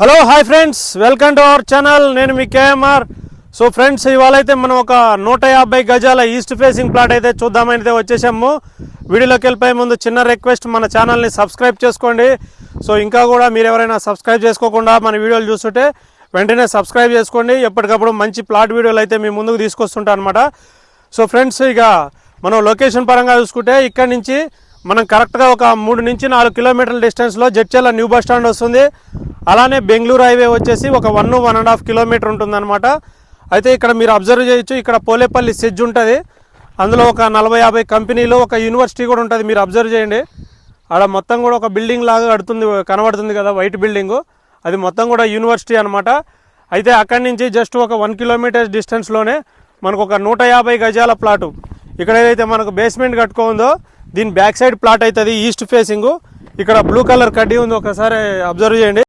Hello hi friends welcome to our channel నేను మీ KMR. So friends ఇవాళ అయితే మనం ఒక నూట యాభై గజాల ఈస్ట్ ఫేసింగ్ ప్లాట్ అయితే చూద్దామని అయితే వచ్చేసాము. వీడియోలోకి వెళ్ళిపోయే ముందు చిన్న రిక్వెస్ట్ మన ఛానల్ని సబ్స్క్రైబ్ చేసుకోండి. సో ఇంకా కూడా మీరు ఎవరైనా సబ్స్క్రైబ్ చేసుకోకుండా మన వీడియోలు చూస్తుంటే వెంటనే సబ్స్క్రైబ్ చేసుకోండి. ఎప్పటికప్పుడు మంచి ప్లాట్ వీడియోలు అయితే మీ ముందుకు తీసుకొస్తుంటా అనమాట సో ఫ్రెండ్స్ ఇక మనం లొకేషన్ పరంగా చూసుకుంటే ఇక్కడ నుంచి మనం కరెక్ట్గా ఒక మూడు నుంచి నాలుగు కిలోమీటర్ల డిస్టెన్స్లో జడ్చర్ల న్యూ బస్ స్టాండ్ వస్తుంది. అలానే బెంగళూరు హైవే వచ్చేసి ఒక one one and half kilometre ఉంటుందన్నమాట. అయితే ఇక్కడ మీరు అబ్జర్వ్ చేయొచ్చు ఇక్కడ పోలేపల్లి సెజ్ ఉంటుంది. అందులో ఒక నలభై యాభై కంపెనీలు ఒక యూనివర్సిటీ కూడా ఉంటుంది మీరు అబ్జర్వ్ చేయండి. ఆడ మొత్తం కూడా ఒక బిల్డింగ్ లాగా కడుతుంది కనబడుతుంది కదా వైట్ బిల్డింగు. అది మొత్తం కూడా యూనివర్సిటీ అనమాట అయితే అక్కడి నుంచి జస్ట్ ఒక వన్ కిలోమీటర్ డిస్టెన్స్లోనే మనకు ఒక నూట యాభై గజాల ప్లాటు. ఇక్కడ ఏదైతే మనకు బేస్మెంట్ కట్టుకోందో దీని బ్యాక్ సైడ్ ప్లాట్ అవుతుంది ఈస్ట్ ఫేసింగ్ ఇక్కడ బ్లూ కలర్ కడ్డీ ఉంది ఒకసారి అబ్జర్వ్ చేయండి.